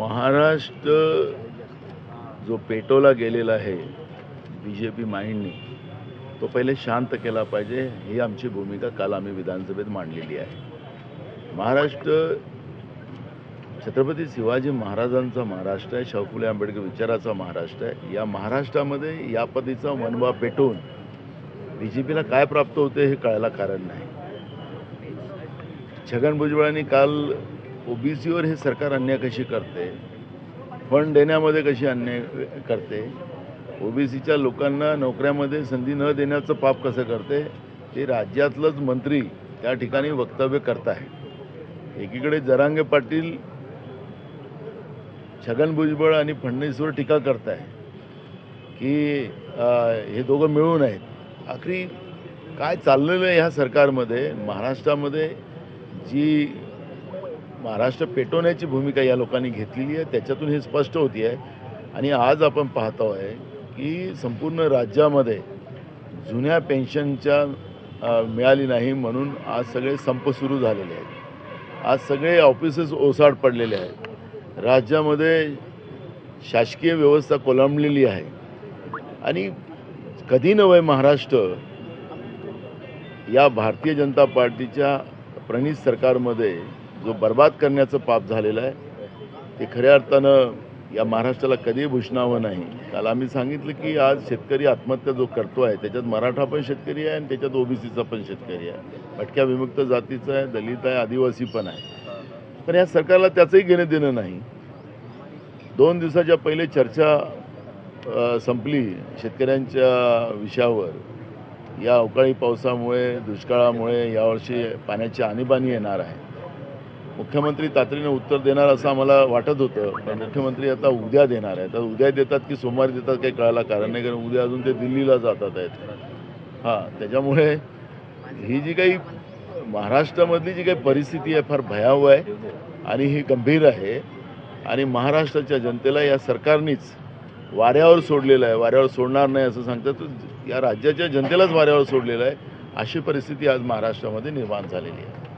महाराष्ट्र जो पेटवला गेलेला आहे बी जे पी माइंडने तो पहिले शांत केला पाहिजे ही आमची भूमिका काल आम्ही विधानसभेत मांडलेली आहे. महाराष्ट्र छत्रपती शिवाजी महाराजांचा महाराष्ट्र आहे शाहू फुले आंबेडकर विचाराचा महाराष्ट्र आहे. या महाराष्ट्रामध्ये या पद्धतीचा मनवा पेटवून बी जे पीला काय प्राप्त होते हे कळायला कारण नाही. छगन भुजबळांनी काल ओबीसीवर हे सरकार अन्याय कशी करते? फंड देण्यामध्ये कशी अन्याय करते? ओबीसीच्या लोकांना नोकऱ्यामध्ये संधी न देण्याचं पाप कसं करते? ते राज्यातलंच मंत्री त्या ठिकाणी वक्तव्य करत आहे एकीकडे जरांगे पाटील छगन भुजबळ आणि फडणवीसवर टीका करत आहे की हे दोघं मिळून आहेत. आखरी काय चाललेलं आहे ह्या सरकारमध्ये? महाराष्ट्रामध्ये जी महाराष्ट्र पेटवण्याची भूमिका या लोकांनी घेतलेली आहे त्याच्यातून हे स्पष्ट होती आहे. आणि आज आपण पाहतो आहे की संपूर्ण राज्यामध्ये जुन्या पेन्शनच्या मिळाली नाही म्हणून आज सगळे संप सुरू झालेले आहेत. आज सगळे ऑफिसेस ओसाड पडलेले आहेत. राज्यामध्ये शासकीय व्यवस्था कोलमलेली आहे. आणि कधी नव्हे महाराष्ट्र या भारतीय जनता पार्टीच्या प्रणित सरकारमध्ये जो बर्बाद करण्याचं पाप झालेलं आहे ते खऱ्या अर्थानं या महाराष्ट्राला कधी भूषणावं नाही. काल आम्ही सांगितलं की आज शेतकरी आत्महत्या जो करतो आहे त्याच्यात मराठा पण शेतकरी आहे आणि त्याच्यात ओबीसीचा पण शेतकरी आहे. भटक्या विमुक्त जातीचा आहे दलित आहे आदिवासी पण आहे. पण या सरकारला त्याचंही घेणं देणं नाही. दोन दिवसाच्या पहिले चर्चा संपली शेतकऱ्यांच्या विषयावर. या अवकाळी पावसामुळे दुष्काळामुळे यावर्षी पाण्याची आणीबाणी येणार आहे. मुख्यमंत्री तातडीनं उत्तर देणार असं आम्हाला वाटत होतं. पण मुख्यमंत्री आता उद्या देणार आहे तर उद्या देतात की सोमवारी देतात काही कळायला कारण नाही कारण उद्या अजून ते दिल्लीला जातात आहेत. हां त्याच्यामुळे ही जी काही महाराष्ट्रामधली जी काही परिस्थिती आहे फार भयावह आहे आणि ही गंभीर आहे. आणि महाराष्ट्राच्या जनतेला या सरकारनीच वाऱ्यावर सोडलेलं आहे. वाऱ्यावर सोडणार नाही असं सांगतात. तर या राज्याच्या जनतेलाच वाऱ्यावर सोडलेलं आहे. अशी परिस्थिती आज महाराष्ट्रामध्ये निर्माण झालेली आहे.